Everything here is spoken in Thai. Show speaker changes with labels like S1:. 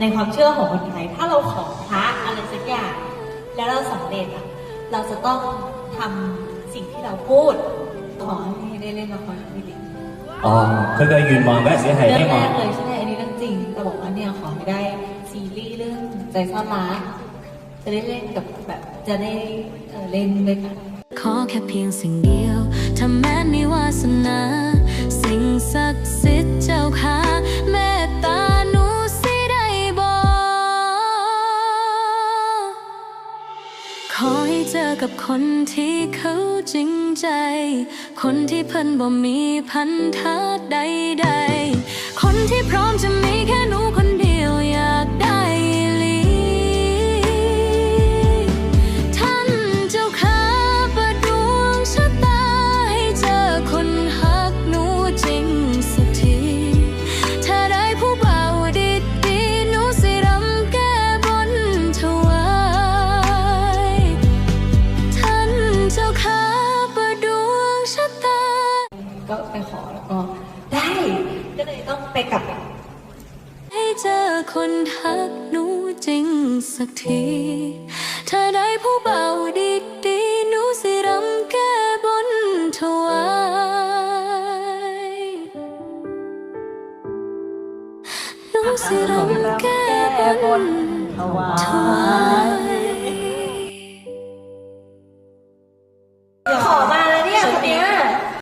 S1: ในความเชื่อของคนไทยถ้าเราขอพระอะไรสักอย่าง แล้วเราสำเร็จอะเราจะต้องทำสิ่งที่เราพูดขอให้ได้เล่นละครพี่ลิง
S2: อ๋อเคยคยยืนมองแวะ
S1: เสี
S2: ย
S1: หายไม่
S2: มอง
S1: เลยใช่ไหมอันนี้เรื่องจริงแต่บอกว่าเนี่ยขอไม่ได้ซีรีส์เรื่องใจซ่อนรจะได้เล่นกับแบบจะได้เล่นด้วยกัน
S3: ขอแค่เพียงสิ่งเดียวถ้าแม้มีวาสนา ขอให้เจอกับคนที่เขาจริงใจ คนที่เพิ่นบ่มีพันธะใดๆ คนที่พร้อมจะมี ไปข
S1: อแล้วก็ได้ ก็เลยต้องไปกลับ
S3: ให้เจอคนทักหนูจริงสักทีถ้าได้ผู้เบาดีดีหนูสิรำแก้บนถวายหนูสิรำแก้บนถวาย